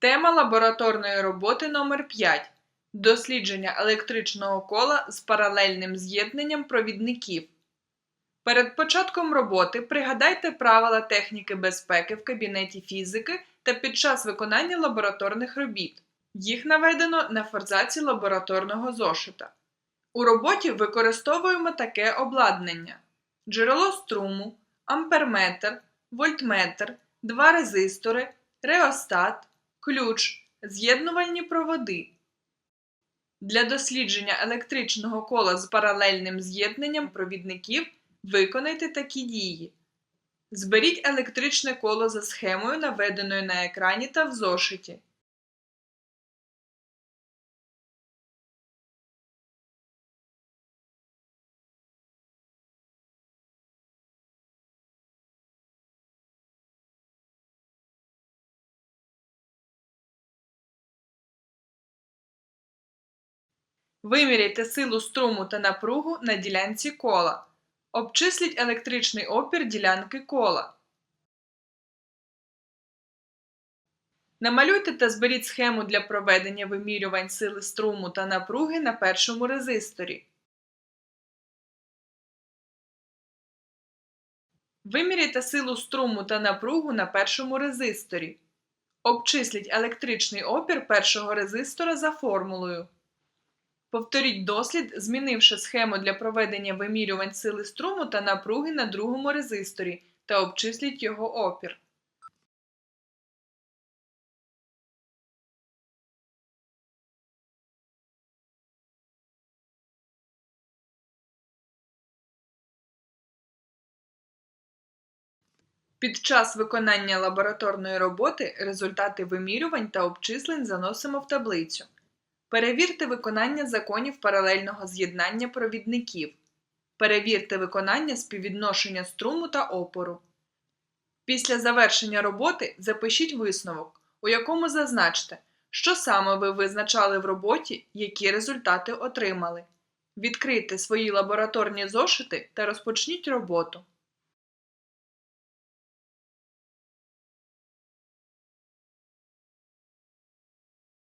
Тема лабораторної роботи номер 5 Дослідження електричного кола з паралельним з'єднанням провідників. Перед початком роботи пригадайте правила техніки безпеки в кабінеті фізики та під час виконання лабораторних робіт. Їх наведено на форзаці лабораторного зошита. У роботі використовуємо таке обладнання: джерело струму, амперметр, вольтметр, два резистори, реостат, ключ, з'єднувальні проводи. Для дослідження електричного кола з паралельним з'єднанням провідників виконайте такі дії. Зберіть електричне коло за схемою, наведеною на екрані та в зошиті. Виміряйте силу струму та напругу на ділянці кола. Обчисліть електричний опір ділянки кола. Намалюйте та зберіть схему для проведення вимірювань сили струму та напруги на першому резисторі. Виміряйте силу струму та напругу на першому резисторі. Обчисліть електричний опір першого резистора за формулою. Повторіть дослід, змінивши схему для проведення вимірювань сили струму та напруги на другому резисторі та обчисліть його опір. Під час виконання лабораторної роботи результати вимірювань та обчислень заносимо в таблицю. Перевірте виконання законів паралельного з'єднання провідників. Перевірте виконання співвідношення струму та опору. Після завершення роботи запишіть висновок, у якому зазначте, що саме ви визначали в роботі, які результати отримали. Відкрийте свої лабораторні зошити та розпочніть роботу.